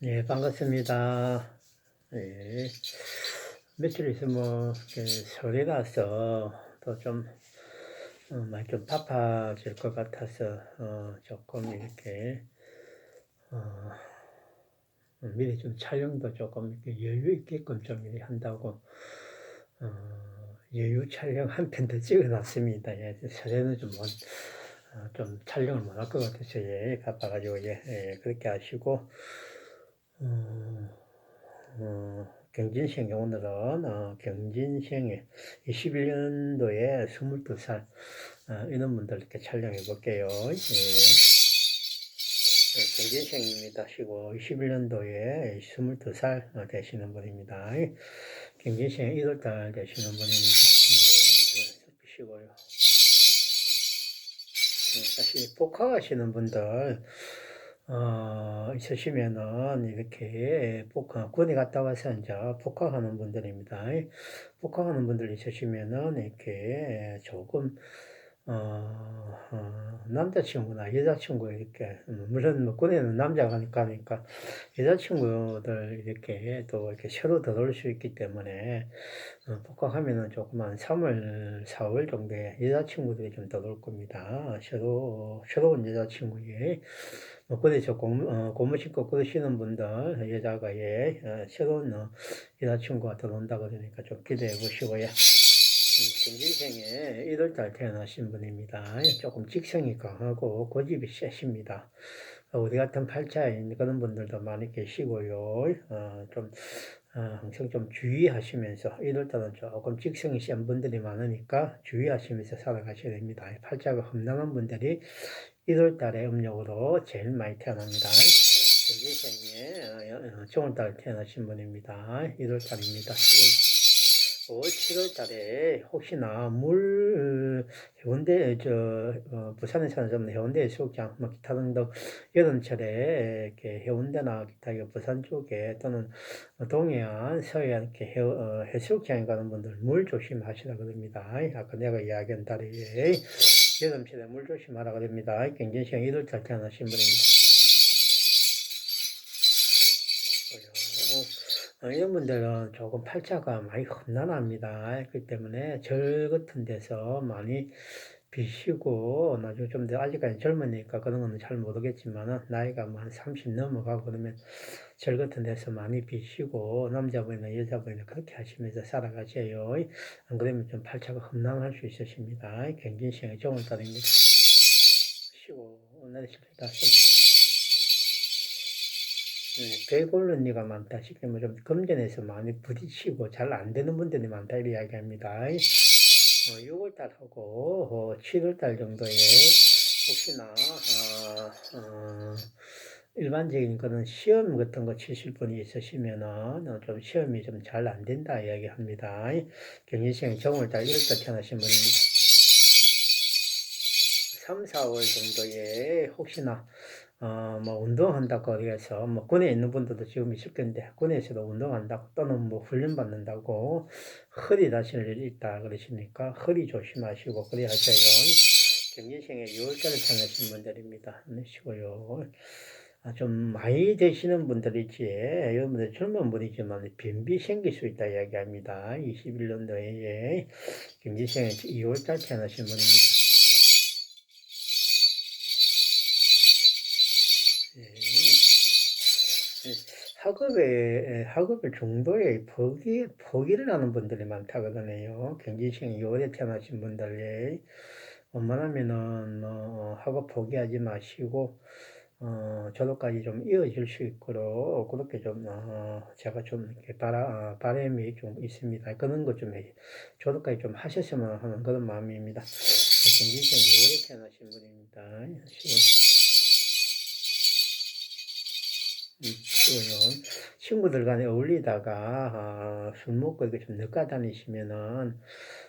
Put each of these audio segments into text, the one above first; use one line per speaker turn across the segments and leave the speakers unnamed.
네, 반갑습니다. 예. 며칠 있으면 이렇게 설이라서 또 좀, 어, 많이 좀 바빠질 것 같아서, 어, 조금 이렇게, 어, 미리 좀 촬영도 조금 여유 있게끔 좀 이렇게 한다고, 어, 여유 촬영 한 편 더 찍어 놨습니다. 예, 설에는 좀, 뭐, 어, 좀 촬영을 못 할 것 같아서, 예, 바빠가지고, 예, 예, 그렇게 하시고, 어, 어, 경진생의 오늘은 어, 경진생의 21년도에 22살 어, 이런 분들 이렇게 촬영해 볼게요. 예. 네, 경진생입니다. 시고 21년도에 22살 어, 되시는 분입니다. 경진생 1월달 되시는 분입니다. 예, 시고요. 사실 복학하시는 분들 어, 있으시면은 이렇게 복학, 군에 갔다 와서 이제 복학하는 분들입니다. 복학하는 분들 있으시면은 이렇게 조금 어, 어, 남자친구나 여자친구 이렇게 음, 물론 뭐 군에는 남자가 가니까 여자친구들 이렇게 또 이렇게 새로 들어올 수 있기 때문에 어, 복학하면은 조금 한 3월, 4월 정도에 여자친구들이 좀 들어올 겁니다. 새로 새로운 여자친구에 뭐 그래서 고무, 어, 고무 신고 그러시는 분들 여자가 예 어, 새로운 어, 여자친구가 들어온다 그러니까 좀 기대해 보시고요. 음, 경진생에 1월달 태어나신 분입니다. 조금 직성이 강하고 고집이 세십니다. 어, 우리 같은 팔자인 그런 분들도 많이 계시고요. 어, 좀 어, 항상 좀 주의하시면서 1월달은 조금 직성이 센 분들이 많으니까 주의하시면서 살아가셔야 됩니다. 팔자가 험난한 분들이 1월달에 음력으로 제일 많이 태어납니다. 경진생에 정월달 태어나신 분입니다. 1월달입니다. 5월 7월 달에 혹시나 물 해운대 저 어, 부산에 사는 사람 해운대 해수욕장 뭐 기타 등등 여름철에 이렇게 해운대나 기타 이 부산 쪽에 또는 동해안 서해안 이렇게 해, 어, 해수욕장에 가는 분들 물 조심하시라 그럽니다. 아까 내가 이야기한 달에 여름철에 물 조심하라 그럽니다. 경진시장 1월달 태어나신 분입니다. 어, 이런 분들은 조금 팔자가 많이 험난합니다. 그렇기 때문에 절 같은 데서 많이 비시고 나중에 좀 더 아직까지 젊으니까 그런 거는 잘 모르겠지만 나이가 뭐 한 30 넘어가고 그러면 절 같은 데서 많이 비시고 남자분이나 여자분이나 그렇게 하시면서 살아가세요. 안 그러면 좀 팔자가 험난할 수 있으십니다. 경진시장의 정월달입니다. 쉬고 내리십니다. 네, 배골른이가 많다. 쉽게 말하면 금전에서 많이 부딪히고 잘 안 되는 분들이 많다. 이야기합니다. 어, 6월달하고 어, 7월달 정도에 혹시나 어, 어, 일반적인 그런 시험 같은 거 치실 분이 있으시면은 어, 좀 시험이 좀 잘 안 된다 이야기합니다. 경진시행 정월달 1월달 태어나신 분입니다. 3, 4월 정도에 혹시나 어, 뭐, 운동한다고 해서, 뭐, 군에 있는 분들도 지금 있을 텐데, 군에서도 운동한다고, 또는 뭐, 훈련 받는다고, 허리 다칠 일이 있다 그러시니까, 허리 조심하시고, 그래 하세요. 경진생에 6월달에 태어나신 분들입니다. 하시고요. 아, 좀 많이 되시는 분들이지, 여러분들 젊은 분이지만, 변비 생길 수 있다 이야기합니다. 21년도에, 경진생에 2월달 태어나신 분입니다. 학업에, 학업을 중도에 포기, 포기를 하는 분들이 많다거든요. 경기시행 2월에 태어나신 분들, 웬만하면은, 뭐, 학업 포기하지 마시고, 어, 저도까지 좀 이어질 수 있도록, 그렇게 좀, 어, 제가 좀, 이렇게 바라, 어, 바람이 좀 있습니다. 그런 것 좀, 저도까지 좀 하셨으면 하는 그런 마음입니다. 경기시행 2월에 태어나신 분입니다. 있고요. 친구들 간에 어울리다가 아, 술 먹고 이렇게 좀 늦가 다니시면은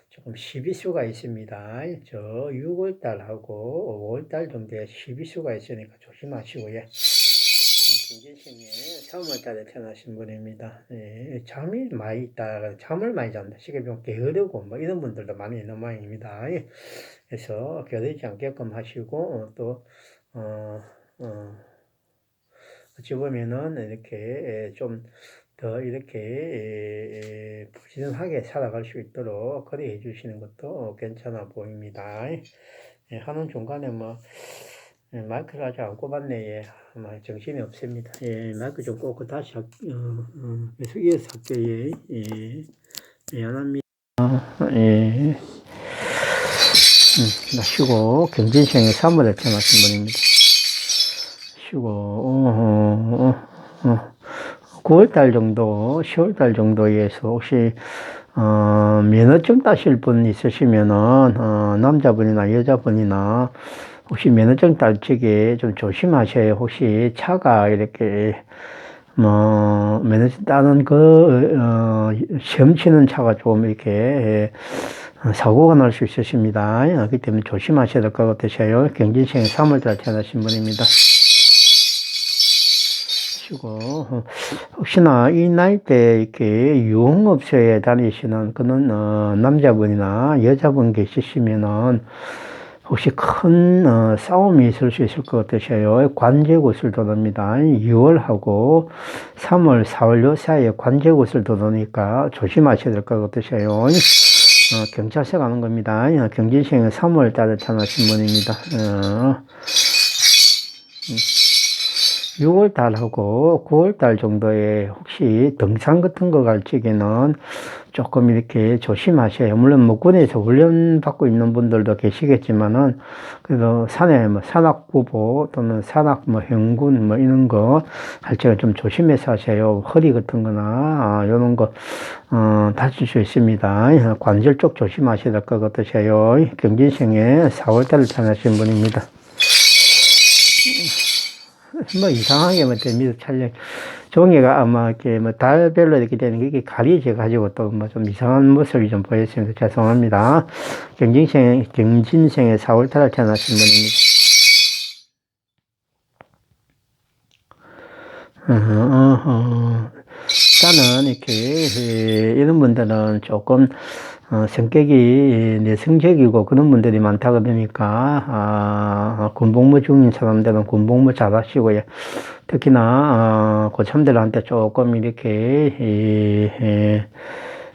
조금 시비수가 있습니다. 저 6월달하고 5월달 정도에 시비수가 있으니까 조심하시고요. 김진생에 3월달에 태어나신 분입니다. 예, 잠이 많이 있다, 잠을 많이 잔다, 좀 게으르고 뭐 이런 분들도 많이 있는 모양입니다. 예, 그래서 게으르지 않게끔 하시고 어, 또 어, 어, 어찌 보면은 이렇게 좀 더 이렇게 부지런하게 살아갈 수 있도록 그래 해주시는 것도 괜찮아 보입니다. 예, 하는 중간에 뭐 예, 마이크를 아직 안 꼽았네. 예. 아마 정신이 없습니다. 예, 마이크 좀 꽂고 다시 할, 어, 어, 계속 이어서 할게요. 예. 예. 미안합니다. 예. 음, 쉬고 경진생의 사무를 태어나신 분입니다. 쉬고 어, 어, 어. 9월달 정도, 10월달 정도에서 혹시 어, 면허증 따실 분 있으시면은 어, 남자분이나 여자분이나 혹시 면허증 딸 적에 좀 조심하셔요. 혹시 차가 이렇게 뭐 면허증 따는 그 어, 시험 치는 차가 좀 이렇게 어, 사고가 날 수 있으십니다. 그렇기 때문에 조심하셔야 될 것 같으셔요. 경진생 3월달 태어나신 분입니다. 시고 어, 혹시나 이 나이 때 이렇게 유흥업소에 다니시는 그런 어, 남자분이나 여자분 계시시면은 혹시 큰 어, 싸움이 있을 수 있을 것 같으셔요. 관제굿을 도납니다. 2월하고 3월, 4월 요 사이에 관제굿을 도으니까 조심하셔야 될 것 같으셔요. 어, 경찰서 가는 겁니다. 경진시행 3월 달에 태어나신 분입니다. 어. 6월 달하고 9월 달 정도에 혹시 등산 같은 거 갈 적에는 조금 이렇게 조심하셔요. 물론 뭐 군에서 훈련 받고 있는 분들도 계시겠지만은 그래도 산에 뭐 산악부보 또는 산악 뭐 행군 뭐 이런 거 할 적에 좀 조심해서 하세요. 허리 같은 거나 아, 이런 거 어, 다칠 수 있습니다. 관절 쪽 조심하셔야 될 것 같으세요. 경진생에 4월 달에 태어나신 분입니다. 뭐 이상하게 뭐 됩니다. 촬영. 종이가 아마 이렇게 뭐 달별로 이렇게 되는 게 이게 가리져 가지고 또 뭐 좀 이상한 모습이 좀 보였습니다. 죄송합니다. 경진생, 경진생의 4월 달에 태어나신 분입니다. 어, 어, 어. 일단은 이렇게 이런 분들은 조금 어, 성격이 내성적이고 그런 분들이 많다 그러니까 아, 군복무 중인 사람들은 군복무 잘하시고요. 특히나 어, 고참들한테 조금 이렇게 이, 이,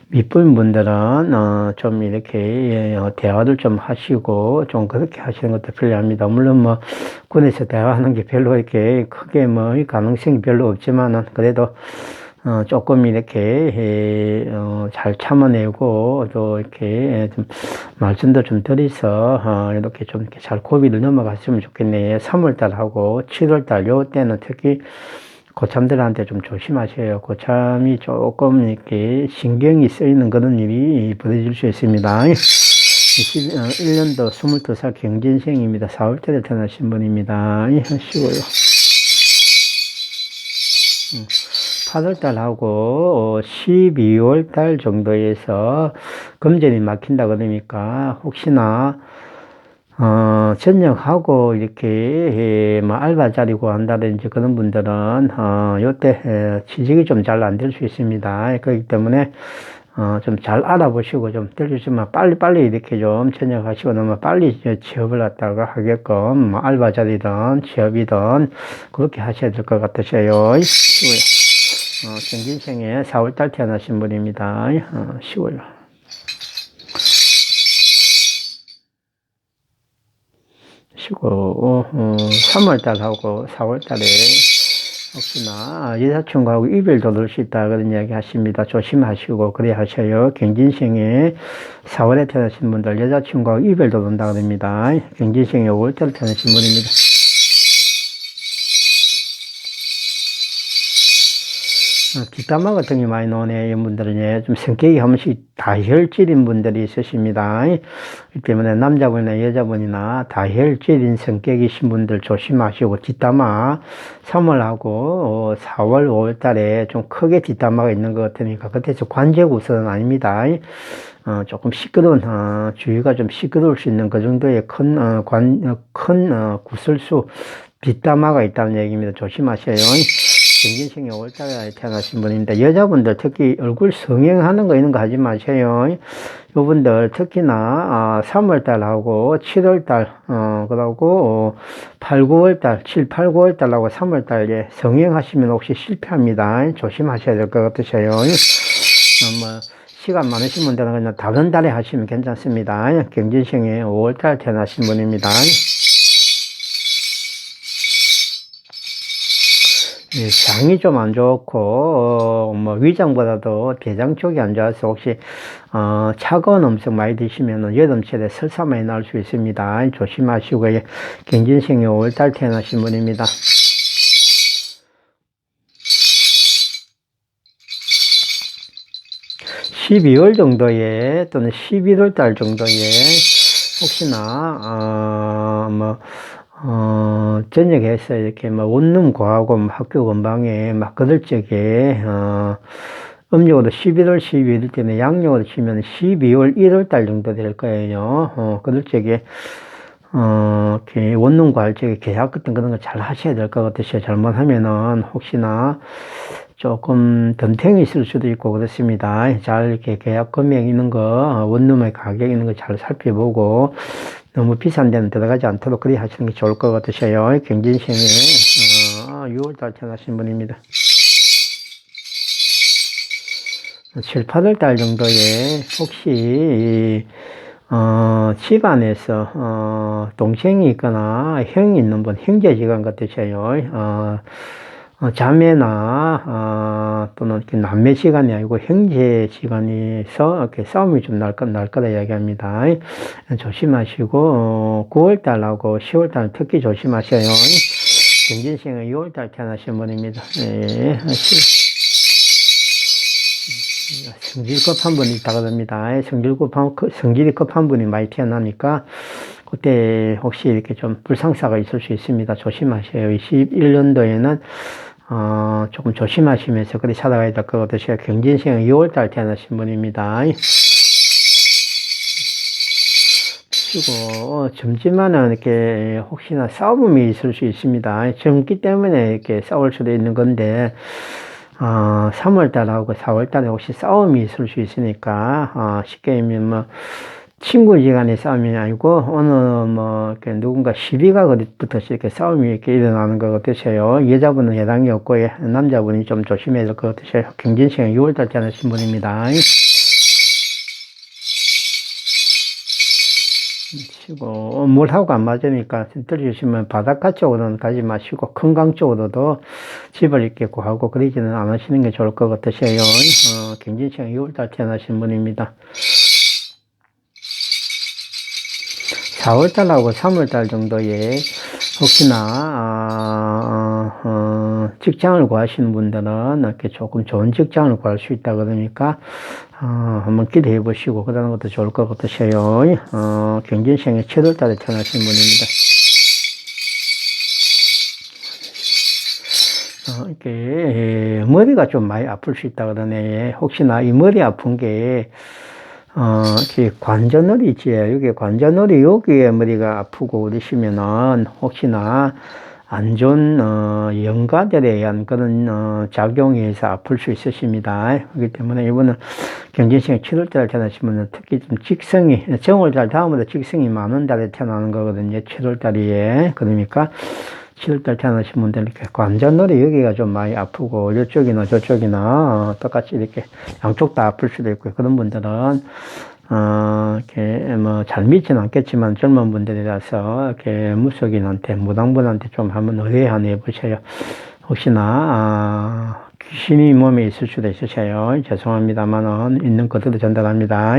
밑분 분들은 어, 좀 이렇게 어, 대화를 좀 하시고 좀 그렇게 하시는 것도 필요합니다. 물론 뭐 군에서 대화하는 게 별로 이렇게 크게 뭐 가능성이 별로 없지만은 그래도 어, 조금 이렇게, 어, 잘 참아내고, 또 이렇게 좀, 말씀도 좀 드려서, 어, 이렇게 좀 이렇게 잘 고비를 넘어갔으면 좋겠네요. 3월달 하고 7월달, 요 때는 특히 고참들한테 좀 조심하셔요. 고참이 조금 이렇게 신경이 쓰이는 그런 일이 벌어질 수 있습니다. 21년도 22살 경진생입니다. 4월달에 태어나신 분입니다. 하시고요. 8월달하고 12월달 어, 정도에서 금전이 막힌다 그러니까 혹시나 어, 전역하고 이렇게 뭐 알바 자리 구한다든지 그런 분들은 어, 요때 취직이 좀 잘 안 될 수 있습니다. 그렇기 때문에 어, 좀 잘 알아보시고 좀 들으시면 빨리빨리 이렇게 좀 전역하시고 너무 빨리 취업을 갖다가 하게끔 뭐 알바 자리든 취업이든 그렇게 하셔야 될 것 같으셔요. 어, 경진생에 4월달 태어나신 분입니다. 어, 10월. 쉬고, 어, 어, 3월달하고 4월달에 혹시나 여자친구하고 이별도 넣수 있다 그런 이야기 하십니다. 조심하시고 그래 하셔요. 경진생에 4월에 태어나신 분들 여자친구하고 이별도 논다 그럽니다. 경진생에 5월달 태어나신 분입니다. 뒷담화 같은 게 많이 나오네. 이런 분들은 예, 좀 성격이 한 번씩 다혈질인 분들이 있으십니다. 이 때문에 남자분이나 여자분이나 다혈질인 성격이신 분들 조심하시고 뒷담화 3월하고 4월, 5월 달에 좀 크게 뒷담화가 있는 것 같으니까 그때서 관제구설은 아닙니다. 어, 조금 시끄러운, 어, 주위가 좀 시끄러울 수 있는 그 정도의 큰, 어, 관, 어, 큰, 어, 구설수 뒷담화가 있다는 얘기입니다. 조심하셔요. 경진생이 5월달에 태어나신 분입니다. 여자분들 특히 얼굴 성형하는 거 이런 거 하지 마세요. 요분들 특히나 아, 3월달하고 7월달 어, 그러고 8, 9월달 7, 8, 9월달하고 3월달에 성행하시면 혹시 실패합니다. 조심하셔야 될 것 같으세요. 어, 뭐 시간 많으신 분들은 그냥 다른 달에 하시면 괜찮습니다. 경진생에 5월달 태어나신 분입니다. 장이 좀 안 좋고, 어, 뭐, 위장보다도 대장 쪽이 안 좋아서 혹시, 어, 차가운 음식 많이 드시면 여름철에 설사 많이 날수 있습니다. 조심하시고요. 경진생이 5월달 태어나신 분입니다. (12월) 정도에 또는 (11월) 달 정도에 혹시나 어, 뭐 어, 저녁에서 이렇게 뭐 원룸 구하고 뭐 학교 근방에 막 그럴 적에, 어, 음력으로 11월 12일 때문에 양력으로 치면 12월 1월 달 정도 될 거예요. 어, 그럴 적에, 어, 이렇게 원룸 구할 적에 계약 같은 그런 거잘 하셔야 될 것 같으세요. 잘못하면은 혹시나 조금 덤탱이 있을 수도 있고 그렇습니다. 잘 이렇게 계약 금액 있는 거, 원룸의 가격 있는 거 잘 살펴보고, 너무 비싼 데는 들어가지 않도록 그리 하시는 게 좋을 것 같으셔요. 경진생에, 어, 6월달 태어나신 분입니다. 7, 8월달 정도에 혹시, 어, 집안에서, 어, 동생이 있거나 형이 있는 분, 형제지간 같으셔요. 어, 어, 자매나 어, 또는 이렇게 남매 시간이 아니고 형제 시간에서 이렇게 싸움이 좀 날, 거, 날 거다 이야기합니다. 조심하시고 어, 9월달하고 10월달 특히 조심하셔요. 경진생은 6월달 태어나신 분입니다. 예, 성질 급한 분이 있다 그럽니다. 성질 급한, 성질이 급한 분이 많이 태어나니까 그때 혹시 이렇게 좀 불상사가 있을 수 있습니다. 조심하셔요. 21년도에는 어, 조금 조심하시면서 그리 살아가야 될 것 같으세요. 경진생은 6월달 태어나신 분입니다. 그리고 어, 젊지만은 이렇게 혹시나 싸움이 있을 수 있습니다. 젊기 때문에 이렇게 싸울 수도 있는 건데 어, 3월달하고 4월달에 혹시 싸움이 있을 수 있으니까 어, 쉽게 얘기하면 뭐 친구 지간의 싸움이 아니고 어느 뭐 이렇게 누군가 시비가 어디부터 이렇게 싸움이 이렇게 일어나는 것 같으세요. 여자분은 해당이 없고 예, 남자분이 좀 조심해야 될 것 같으세요. 경진시간 6월달 태어나신 분입니다. 치고 물하고 안 맞으니까 들으시면 바닷가 쪽으로는 가지 마시고 큰강 쪽으로도 집을 이렇게 구하고 그러지는 않으시는 게 좋을 것 같으세요. 어, 경진시간 6월달 태어나신 분입니다. 4월달하고 3월달 정도에 혹시나 아, 어, 어, 직장을 구하시는 분들은 이렇게 조금 좋은 직장을 구할 수 있다 그러니까 어, 한번 기대해 보시고 그러는 것도 좋을 것 같으세요. 어, 경진생의 7월달에 태어나신 분입니다. 어, 이렇게 머리가 좀 많이 아플 수 있다 그러네. 혹시나 이 머리 아픈 게 어, 이 관자놀이 있지. 여기 관자놀이 여기에 머리가 아프고 그러시면은 혹시나 안 좋은 어, 연가들에 의한 그런 어, 작용에서 아플 수 있으십니다. 그렇기 때문에 이번은 경진생 7월달 태어나시면 특히 좀 직성이 정월 달 다음으로 직성이 많은 달에 태어나는 거거든요. 7월 달이에 그러니까 7월달 태어나신 분들 이렇게 관자놀이 여기가 좀 많이 아프고 이쪽이나 저쪽이나 똑같이 이렇게 양쪽 다 아플 수도 있고 그런 분들은 어, 이렇게 뭐 잘 믿지는 않겠지만 젊은 분들이라서 이렇게 무속인한테 무당분한테 좀 한번 의뢰 한번 해보셔요. 혹시나 아, 귀신이 몸에 있을 수도 있으셔요. 죄송합니다만은 있는 것들도 전달합니다.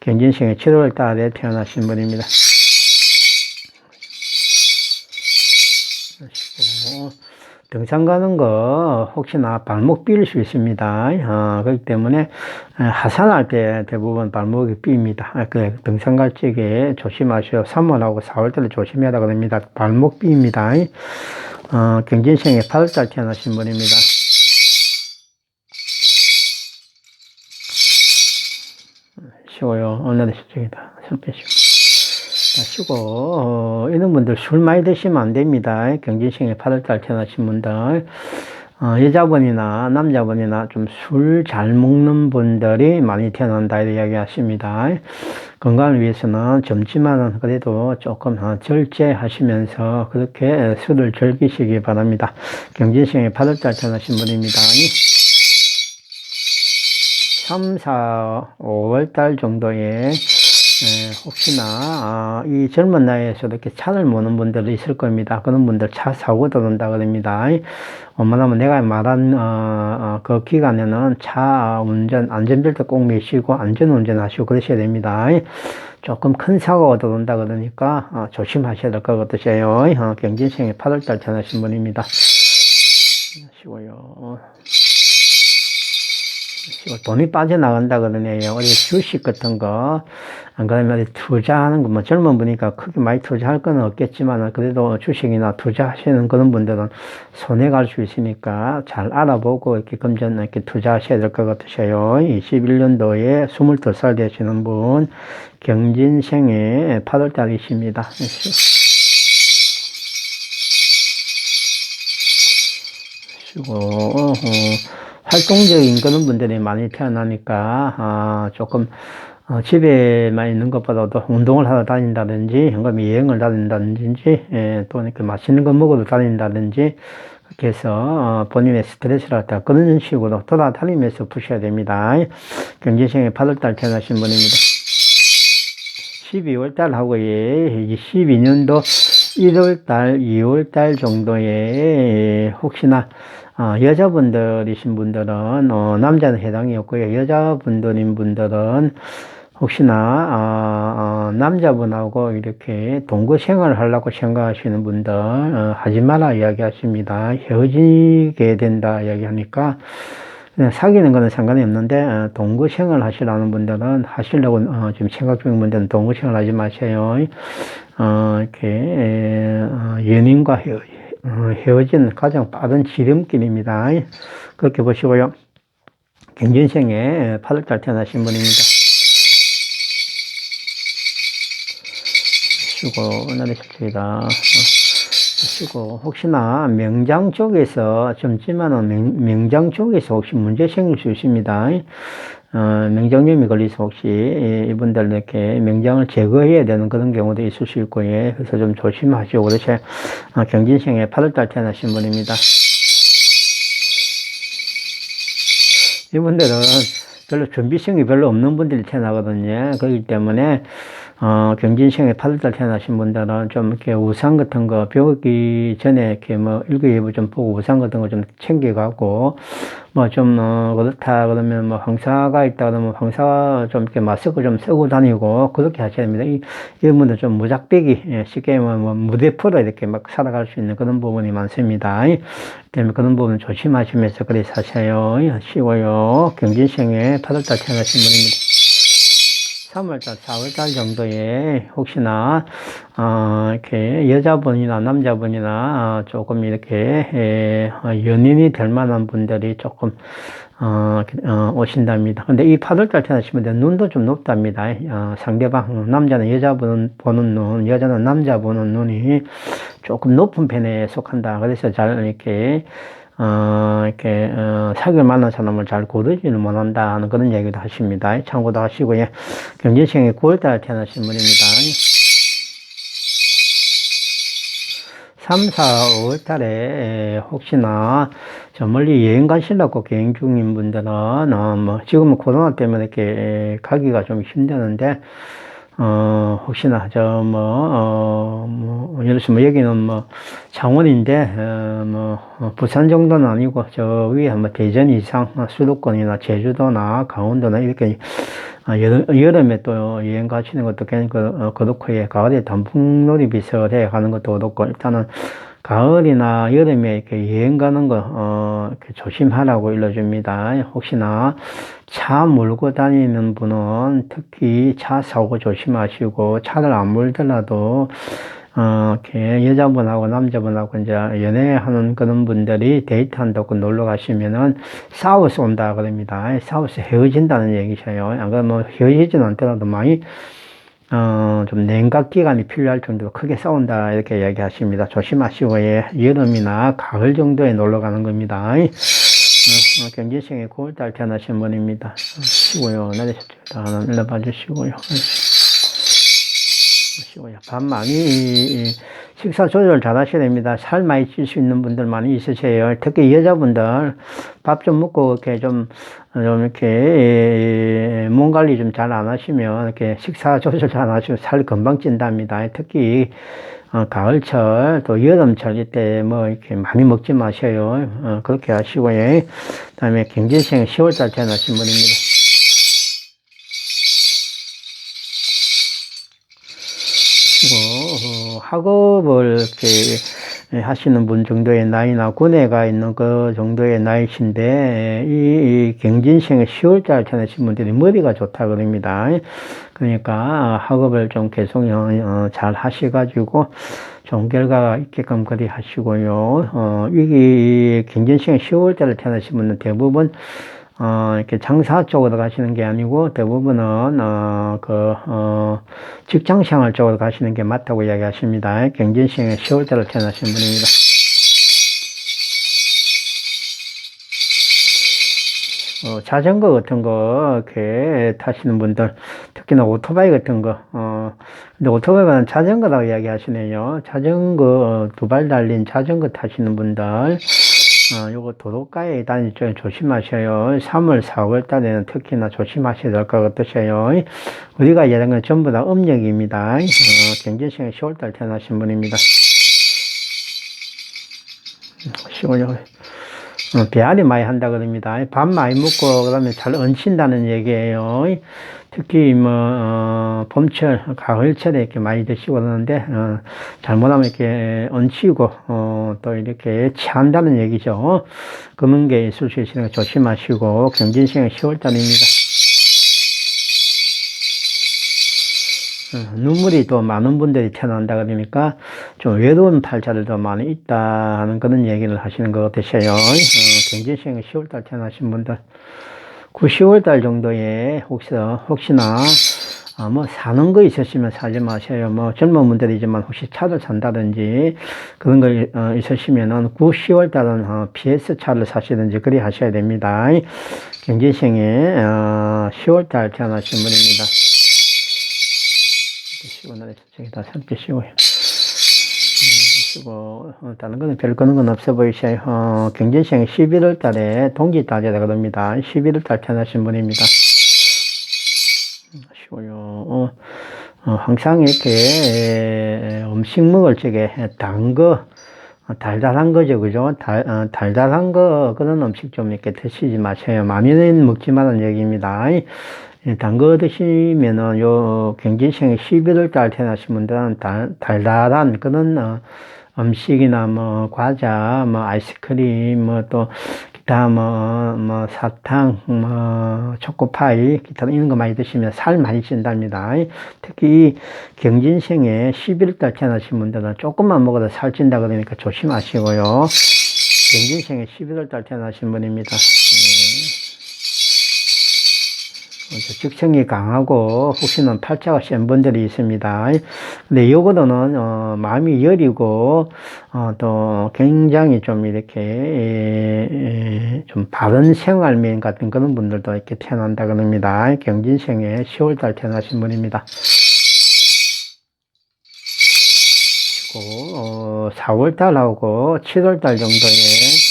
경진생의 7월 달에 태어나신 분입니다. 등산 가는 거 혹시나 발목 삘수 있습니다. 어, 그렇기 때문에 하산할 때 대부분 발목이 삘입니다. 그 등산 갈 적에 조심하시오. 3월하고 4월 달에 조심해야 됩니다. 발목 삘입니다. 어, 경진생에 8월달 태어나신 분입니다. 쉬워요. 오늘의 실적이다. 손 빼시고. 마시고 어, 이런 분들 술 많이 드시면 안 됩니다. 경진생에 8월달 태어나신 분들 어, 여자분이나 남자분이나 좀 술 잘 먹는 분들이 많이 태어난다 이렇게 이야기 하십니다. 건강을 위해서는 젊지만은 그래도 조금 어, 절제하시면서 그렇게 술을 즐기시기 바랍니다. 경진생에 8월달 태어나신 분입니다. 3, 4, 5월달 정도에 에, 혹시나 아, 이 젊은 나이에서 이렇게 차를 모는 분들도 있을 겁니다. 그런 분들 차 사고도 난다 그럽니다. 웬만하면 내가 말한 어, 어, 그 기간에는 차 운전 안전벨트 꼭 매시고 안전 운전 하시고 그러셔야 됩니다. 조금 큰 사고가 들어온다 그러니까 어, 조심하셔야 될 것 같으세요. 어, 경진생에 8월달 전하신 분입니다. 하시고요. 돈이 빠져나간다 그러네요. 어디 주식 같은 거, 안 그러면 투자하는 거, 뭐 젊은 분이니까 크게 많이 투자할 건 없겠지만, 그래도 주식이나 투자하시는 그런 분들은 손해 갈 수 있으니까 잘 알아보고 이렇게 금전 이렇게 투자하셔야 될 것 같으셔요. 21년도에 22살 되시는 분, 경진생의 8월달이십니다. 쉬고, 어, 활동적인 그런 분들이 많이 태어나니까 아, 조금 어, 집에만 있는 것보다도 운동을 하러 다닌다든지 현금 여행을 다닌다든지 예, 또 이렇게 맛있는 거 먹으러 다닌다든지 그렇게 해서 어, 본인의 스트레스를 갖다 그런 식으로 돌아다니면서 푸셔야 됩니다. 경제생에 8월달 태어나신 분입니다. 12월달 하고 예, 12년도 1월달, 2월달 정도에 혹시나 어, 여자분들이신 분들은 어, 남자는 해당이 없고요. 여자분들인 분들은 혹시나 어, 어, 남자분하고 이렇게 동거 생활을 하려고 생각하시는 분들 어, 하지 마라 이야기하십니다. 헤어지게 된다 이야기하니까 사귀는 거는 상관이 없는데 어, 동거 생활 하시라는 분들은 하시려고 어, 지금 생각 중인 분들은 동거 생활 하지 마세요. 어, 이렇게 에, 어, 연인과 헤어, 어, 헤어지는 가장 빠른 지름길입니다. 그렇게 보시고요. 경진생에 8월달 태어나신 분입니다. 쉬고, 오늘의 실습이다. 쉬고, 혹시나 명장 쪽에서, 젊지만은 명, 명장 쪽에서 혹시 문제 생길 수 있습니다. 어, 명장염이 걸려서 혹시 이분들 이렇게 명장을 제거해야 되는 그런 경우도 있을 수 있고, 예. 그래서 좀 조심하시고, 그렇지. 어, 경진생에 8월달 태어나신 분입니다. 이분들은 별로 준비성이 별로 없는 분들이 태어나거든요. 그렇기 때문에, 어, 경진생에 8월달 태어나신 분들은 좀 이렇게 우산 같은 거 배우기 전에 이렇게 뭐 일기예보 좀 보고 우산 같은 거 좀 챙겨가고, 뭐 좀, 어, 그렇다 그러면 뭐 황사가 있다 그러면 황사 좀 이렇게 마스크 좀 쓰고 다니고, 그렇게 하셔야 됩니다. 이, 이런 분들 좀 무작배기, 예, 쉽게 뭐, 뭐 무대포로 이렇게 막 살아갈 수 있는 그런 부분이 많습니다. 때문에 그런 부분 조심하시면서 그래 사셔요. 쉬고요. 경진생에 8월달 태어나신 분입니다. 3월달, 4월달 정도에 혹시나 어, 이렇게 여자분이나 남자분이나 어, 조금 이렇게 에, 어, 연인이 될 만한 분들이 조금 어, 어, 오신답니다. 근데 이 8월달 태어나시면 눈도 좀 높답니다. 어, 상대방, 남자는 여자분 보는 눈, 여자는 남자 보는 눈이 조금 높은 편에 속한다. 그래서 잘 이렇게 어, 이렇게, 어, 사귀을 만난 사람을 잘 고르지는 못한다 하는 그런 얘기도 하십니다. 참고도 하시고요. 경진생에 9월달 태어나신 분입니다. 3, 4, 5월 달에 혹시나 저 멀리 여행 가시려고 계획 중인 분들은, 어, 뭐, 지금은 코로나 때문에 이렇게 가기가 좀 힘드는데, 어, 혹시나, 저, 뭐, 어, 뭐, 예를 들어서 뭐, 여기는 뭐, 창원인데, 어, 뭐, 어, 부산 정도는 아니고, 저 위에 뭐, 대전 이상, 어, 수도권이나 제주도나 강원도나 이렇게, 어, 여름, 여름에 또 여행 가시는 것도 괜히 그, 어, 그렇고, 예, 가을에 단풍놀이 비슷해 가는 것도 그렇고, 일단은, 가을이나 여름에 이렇게 여행 가는 거, 어, 이렇게 조심하라고 일러줍니다. 혹시나 차 몰고 다니는 분은 특히 차 사고 조심하시고, 차를 안 몰더라도, 어, 이렇게 여자분하고 남자분하고 이제 연애하는 그런 분들이 데이트한다고 놀러 가시면은 싸워서 온다 그럽니다. 싸워서 헤어진다는 얘기셔요. 안 그러면 헤어지진 않더라도 많이 어, 좀 냉각 기간이 필요할 정도로 크게 싸운다 이렇게 이야기하십니다. 조심하시고 예, 여름이나 가을 정도에 놀러 가는 겁니다. 어, 어, 경제생의 9월달 태어나신 분입니다. 어, 쉬고요. 하나 일러봐 주시고요. 쉬고요. 밥 많이 이, 식사 조절 잘 하셔야 됩니다. 살 많이 찔 수 있는 분들 많이 있으세요. 특히 여자분들 밥 좀 먹고 이렇게 좀, 좀 이렇게 몸 관리 좀 잘 안 하시면 이렇게 식사 조절 잘 안 하시면 살 금방 찐답니다. 특히 어, 가을철 또 여름철 이때 뭐 이렇게 많이 먹지 마셔요. 어, 그렇게 하시고요. 그다음에 경제생 10월달 태어나신 분입니다. 학업을 이렇게 하시는 분 정도의 나이나 군에 가 있는 그 정도의 나이신데 이, 이 경진생의 10월달 태어나신 분들이 머리가 좋다 그럽니다. 그러니까 학업을 좀 계속 어, 잘 하셔가지고 좋은 결과가 있게끔 그리 하시고요. 어, 이게 경진생의 10월달에 태어나신 분은 대부분 어, 이렇게 장사 쪽으로 가시는 게 아니고 대부분은, 어, 그, 어, 직장 생활 쪽으로 가시는 게 맞다고 이야기하십니다. 경진시행에 10월달에 태어나신 분입니다. 어, 자전거 같은 거, 이렇게 타시는 분들, 특히나 오토바이 같은 거, 어, 근데 오토바이는 자전거라고 이야기하시네요. 자전거, 두 발 달린 자전거 타시는 분들, 어, 요거 도로가에 다닐 때 조심하셔요. 3월, 4월 달에는 특히나 조심하셔야 될 것 같으셔요. 우리가 이런 건 전부 다 음력입니다. 어, 경제생에 10월 달 태어나신 분입니다. 10월, 어, 배앓이 많이 한다 그럽니다. 밥 많이 먹고 그다음에 잘 얹힌다는 얘기예요. 특히 뭐 어, 봄철, 가을철에 이렇게 많이 드시고 그러는데 어, 잘못하면 이렇게 얹히고 어, 또 이렇게 취한다는 얘기죠. 있을 수 있으니까 조심하시고 경진생은 10월달입니다. 어, 눈물이 더 많은 분들이 태어난다 그러니까 좀 외로운 팔자를 더 많이 있다 하는 그런 얘기를 하시는 것 같으셔요. 어, 경제시행이 10월달 태어나신 분들 9, 10월달 정도에 혹시, 혹시나 어, 뭐 사는 거 있으시면 사지 마세요. 뭐 젊은 분들이지만 혹시 차를 산다든지 그런 거 어, 있으시면은 9, 10월 달은 어, PS 차를 사시든지 그리 하셔야 됩니다. 경제생에 어, 10월 달 태어나신 분입니다. 쉬고 나서 저기다 삼켜 쉬고요. 쉬고 어, 다른 거는 별 거는 건 없어 보이셔요. 어, 경제생 11월 달에 동기 달이라고 합니다. 11월 달 태어나신 분입니다. 어, 어, 항상 이렇게 에, 음식 먹을 적에 단 거, 어, 달달한 거죠, 그죠? 달, 어, 달달한 거, 그런 음식 좀 이렇게 드시지 마세요. 많이는 먹지 말라는 얘기입니다. 단 거 드시면은 요 경진생이 11월 달 태어나신 분들은 달, 달달한 그런 어, 음식이나 뭐 과자, 뭐 아이스크림, 뭐 또 기타 뭐, 뭐 사탕, 뭐 초코파이, 기타 이런 거 많이 드시면 살 많이 찐답니다. 특히 경진생에 11월 달 태어나신 분들은 조금만 먹어도 살 찐다 그러니까 조심하시고요. 경진생에 11월 달 태어나신 분입니다. 직성이 강하고 혹시나 팔자가 센 분들이 있습니다. 근데 요거는 어, 마음이 여리고 어, 또 굉장히 좀 이렇게 에, 에, 좀 바른 생활면 같은 그런 분들도 이렇게 태어난다 그럽니다. 경진생에 10월달 태어나신 분입니다. 그리고 어, 4월달하고 7월달 정도에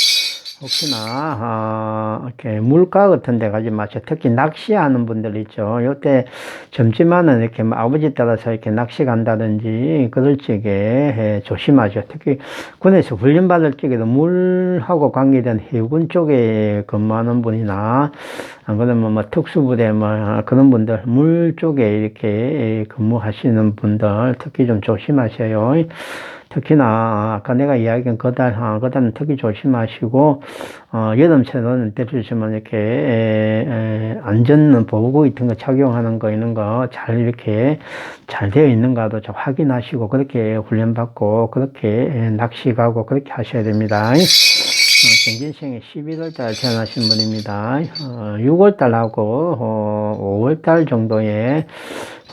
혹시나 어, 이렇게 물가 같은 데 가지 마세요. 특히 낚시하는 분들 있죠. 요때 점심하는 이렇게 뭐 아버지 따라서 이렇게 낚시 간다든지 그럴 적에 예, 조심하죠. 특히 군에서 훈련 받을 적에도 물하고 관계된 해군 쪽에 근무하는 분이나 안 그러면 뭐 특수부대 뭐 그런 분들 물 쪽에 이렇게 근무하시는 분들 특히 좀 조심하셔요. 특히나 아까 내가 이야기한 그달 아, 그달은 특히 조심하시고 어, 여름철은 대주시면 이렇게 에, 에, 안전 보호구 같은 거 착용하는 거 있는 거 잘 이렇게 잘 되어 있는가도 좀 확인하시고 그렇게 훈련 받고 그렇게 낚시 가고 그렇게 하셔야 됩니다. 어, 경진생에 11월 달 태어나신 분입니다. 어, 6월 달하고 어, 5월 달 정도에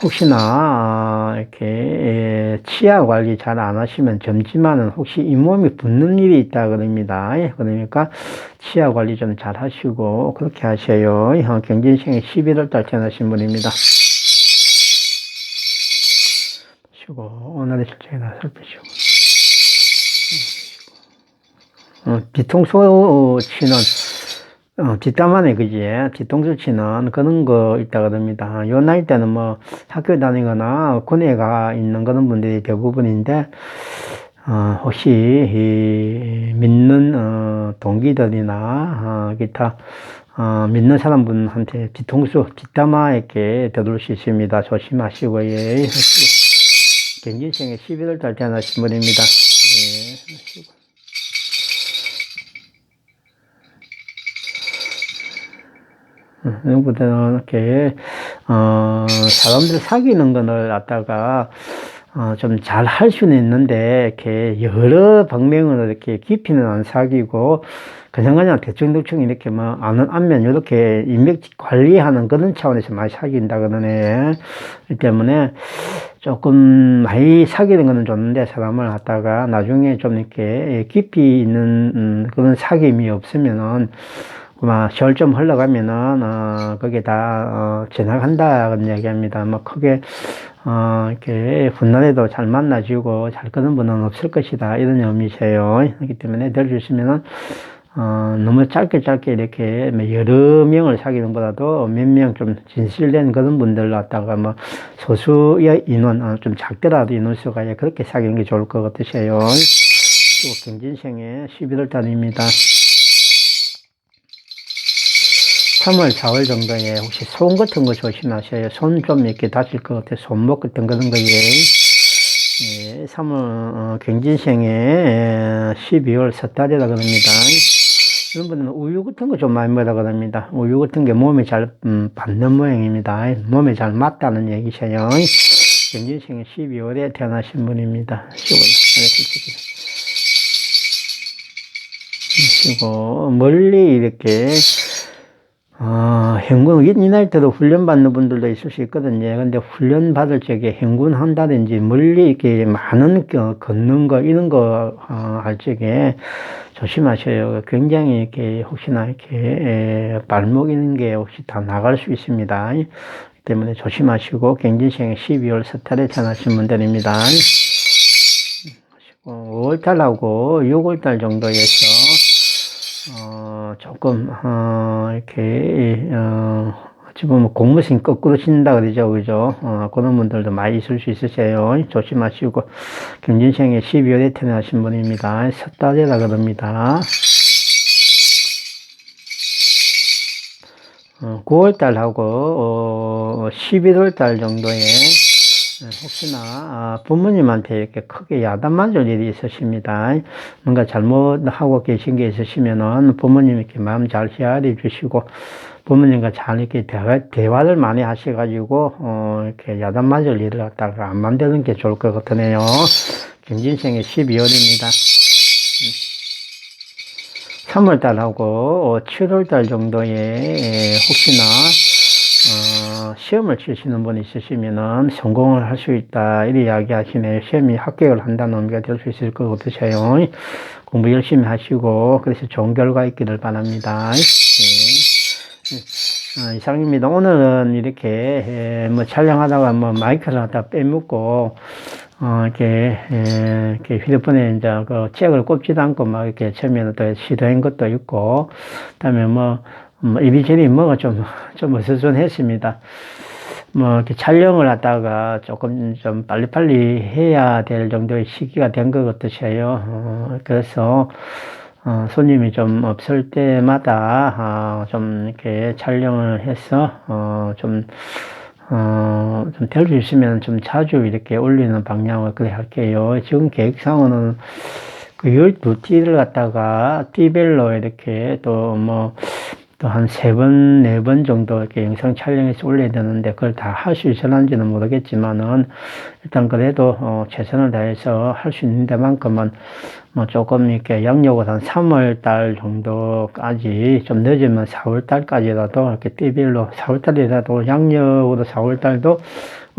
혹시나 아, 이렇게 예, 치아 관리 잘 안 하시면 젊지만은 혹시 잇몸이 붓는 일이 있다 그럽니다. 예, 그러니까 치아 관리 좀 잘 하시고 그렇게 하세요. 어, 경진생이 11월 달 태어나신 분입니다. 쉬고 오늘의 실정이나 살피시고 어, 뒤통수 치는 어, 뒷담 안에 그지 뒤통수 치는 그런 거 있다 그럽니다. 요 나이 때는 뭐 학교 다니거나 군에가 있는 그런 분들이 대부분인데 어, 혹시 이 믿는 어, 동기들이나 어, 기타 어, 믿는 사람분한테 뒤통수 뒷담화 이렇게 되돌 수 있습니다. 조심하시고 예. 경진생의 11월 달 태어나신 분입니다. 이렇게 어, 사람들 사귀는 거를 갖다가 어, 좀 잘 할 수는 있는데 이렇게 여러 방면으로 이렇게 깊이는 안 사귀고 그냥 그냥 대충대충 이렇게 뭐 아는 안면 이렇게 인맥 관리하는 그런 차원에서 많이 사귄다 그러네. 이 때문에 조금 많이 사귀는 거는 좋는데 사람을 갖다가 나중에 좀 이렇게 깊이 있는 음, 그런 사귐이 없으면은 막 세월 좀 흘러가면은 어, 그게 다 어, 지나간다는 얘기합니다. 뭐 크게 어, 이렇게 훗날에도 잘 만나지고 잘 끄는 분은 없을 것이다 이런 의미세요. 그렇기 때문에 들어주시면은 어, 너무 짧게 짧게 이렇게 뭐 여러 명을 사귀는 보다도 몇 명 좀 진실된 그런 분들 갖다가 뭐 소수의 인원, 어, 좀 작더라도 인원수가 그렇게 사귀는 게 좋을 것 같으세요. 또 경진생의 11월 달입니다. 3월, 4월 정도에 혹시 손 같은 거 조심하셔요. 손 좀 이렇게 다칠 것 같아요. 손목 같은 그런 거에. 예, 3월, 어, 경진생의 12월 섣달이라 그럽니다. 이런 분들은 우유 같은 거 좀 많이 먹으라 그럽니다. 우유 같은 게 몸에 잘, 음, 받는 모양입니다. 몸에 잘 맞다는 얘기셔요. 경진생의 12월에 태어나신 분입니다. 쉬고, 쉬고, 멀리 이렇게, 어, 행군, 이 나이 때도 훈련 받는 분들도 있을 수 있거든요. 근데 훈련 받을 적에 행군 한다든지 멀리 이렇게 많은 거, 걷는 거, 이런 거, 어, 할 적에 조심하셔요. 굉장히 이렇게 혹시나 이렇게 에, 발목 있는 게 혹시 다 나갈 수 있습니다. 때문에 조심하시고 경진생 12월 서탈에 태어나신 분들입니다. 5월달하고 6월달 정도에서 어, 조금, 어, 이렇게, 어, 어찌 보면 공무신 거꾸로 친다 그러죠. 그죠? 어, 그런 분들도 많이 있을 수 있으세요. 조심하시고, 경진생에 12월에 태어나신 분입니다. 섣달이라 그럽니다. 어, 9월달하고, 어, 11월달 정도에, 네, 혹시나 아, 부모님한테 이렇게 크게 야단 맞을 일이 있으십니다. 뭔가 잘못하고 계신 게 있으시면은 부모님 이렇게 마음 잘 헤아려 주시고 부모님과 잘 이렇게 대화, 대화 를 많이 하셔가지고 어, 이렇게 야단 맞을 일을 갖다가 안 만드는 게 좋을 것 같으네요. 김진생의 12월입니다. 3월달하고 7월달 정도에 혹시나 어, 시험을 치시는 분이 있으시면은 성공을 할 수 있다. 이렇게 이야기 하시네요. 시험이 합격을 한다는 의미가 될 수 있을 것 같으세요. 공부 열심히 하시고, 그래서 좋은 결과 있기를 바랍니다. 네. 어, 이상입니다. 오늘은 이렇게, 에, 뭐 촬영하다가 뭐 마이크를 갖다 빼먹고, 어, 이렇게, 에, 이렇게 휴대폰에 이제 그 책을 꼽지도 않고 막 이렇게 처음에는 또 시도한 것도 있고, 그 다음에 뭐, 뭐 이리저리 뭐가 좀, 좀 어수선했습니다. 뭐, 이렇게 촬영을 하다가 조금 좀 빨리빨리 해야 될 정도의 시기가 된 것 같으셔요. 어, 그래서, 어, 손님이 좀 없을 때마다, 어, 좀 이렇게 촬영을 해서, 어, 좀, 어, 좀 될 수 있으면 좀 자주 이렇게 올리는 방향을 그래 할게요. 지금 계획상으로는 그 12띠를 갖다가 띠별로 이렇게 또 뭐, 또 한 세 번, 네 번 정도 이렇게 영상 촬영해서 올려야 되는데 그걸 다 할 수 있을런지는 모르겠지만은 일단 그래도 어 최선을 다해서 할 수 있는 데만큼은 뭐 조금 이렇게 양력을 한 3월 달 정도까지 좀 늦으면 4월 달까지라도 이렇게 띠별로 4월 달이라도 양력으로 4월 달도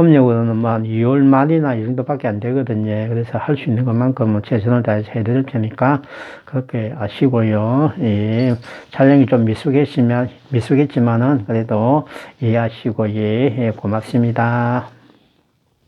음력으로는 뭐한 2월 말이나 이 정도밖에 안 되거든요. 그래서 할 수 있는 것만큼은 최선을 다해서 해드릴 테니까 그렇게 아시고요. 예, 촬영이 좀 미숙했으면 미숙했지만은 그래도 이해하시고 예, 예 고맙습니다.